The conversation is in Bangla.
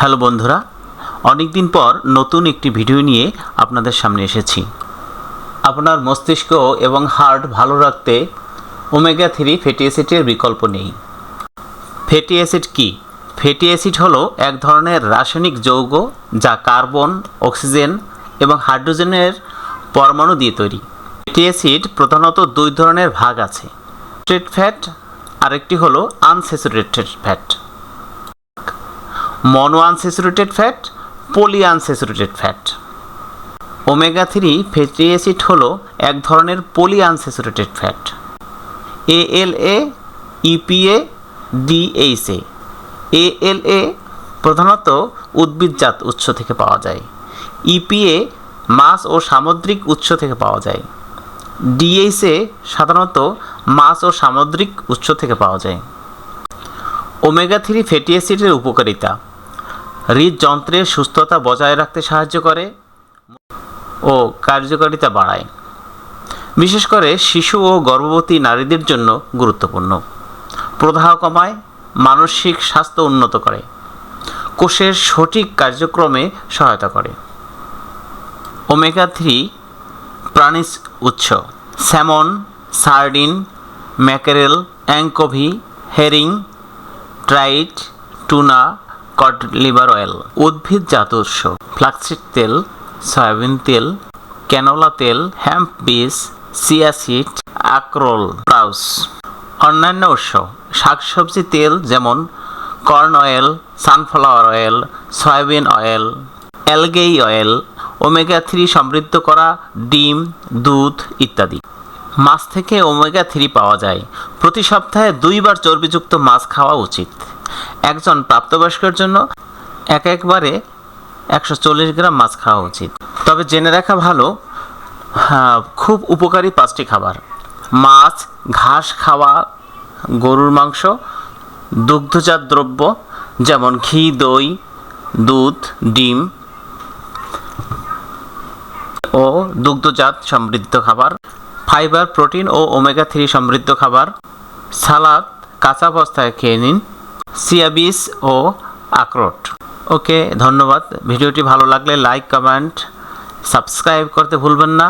হ্যালো বন্ধুরা অনেক দিন পর নতুন একটি ভিডিও নিয়ে আপনাদের সামনে এসেছি। আপনার মস্তিষ্ক এবং হার্ট ভালো রাখতে ওমেগা থ্রি ফ্যাটি অ্যাসিডের বিকল্প নেই। ফ্যাটি অ্যাসিড কি? ফ্যাটি অ্যাসিড হলো এক ধরনের রাসায়নিক যৌগ যা কার্বন, অক্সিজেন এবং হাইড্রোজেনের পরমাণু দিয়ে তৈরি। ফ্যাটি অ্যাসিড প্রধানত দুই ধরনের ভাগ আছে স্যাচুরেটেড ফ্যাট, আরেকটি হলো unsaturated fat. Mono unsaturated fat poly unsaturated fat omega three fatty acid হলো এক ধরনের poly unsaturated fat ALA EPA DHA ALA প্রধানত উদ্ভিদজাত উৎস থেকে পাওয়া যায়। ইপিএ মাছ ও সামুদ্রিক উৎস থেকে পাওয়া যায়। ডিএইচএ সাধারণত মাছ ও সামুদ্রিক উৎস থেকে পাওয়া যায়। ওমেগা থ্রি ফ্যাটি অ্যাসিডের উপকারিতা। হৃদযন্ত্রের সুস্থতা বজায় রাখতে সাহায্য করে ও কার্যকারিতা বাড়ায়। বিশেষ করে শিশু ও গর্ভবতী নারীদের জন্য গুরুত্বপূর্ণ। প্রদাহ কমায়, মানসিক স্বাস্থ্য উন্নত করে, কোষের সঠিক কার্যক্রমে সহায়তা করে। ওমেগা থ্রি প্রাণীজ উৎস salmon, sardine, mackerel anchovy herring, trout, tuna cod liver oil উদ্ভিদজাত উৎস, ফ্লাক্সিড তেল, সয়াবিন তেল ক্যানোলা তেল হ্যাম্প বীজ চিয়া সিড আক্রোল ব্রাউস অন্যান্য উৎস, শাকসবজি তেল যেমন corn oil sunflower oil soybean oil algae oil omega three সমৃদ্ধ করা ডিম, দুধ ইত্যাদি। মাছ থেকে ওমেগা থ্রি পাওয়া যায়। প্রতি সপ্তাহে দুইবার চর্বিযুক্ত মাছ খাওয়া উচিত। একজন প্রাপ্তবয়স্কের জন্য এক একবারে একশো চল্লিশ গ্রাম মাছ খাওয়া উচিত। তবে জেনে রাখা ভালো হ্যাঁ, খুব উপকারী পাঁচটি খাবার। মাছ ঘাস খাওয়া গরুর মাংস দুগ্ধজাত দ্রব্য যেমন ঘি দই দুধ ডিম ও দুগ্ধজাত সমৃদ্ধ খাবার। ফাইবার প্রোটিন ও ওমেগা থ্রি সমৃদ্ধ খাবার। সালাদ কাঁচা অবস্থায় খেয়ে নিন। সিয়াবিস ও আখরোট। ওকে ধন্যবাদ। ভিডিওটি ভালো লাগলে লাইক কমেন্ট সাবস্ক্রাইব করতে ভুলবেন না।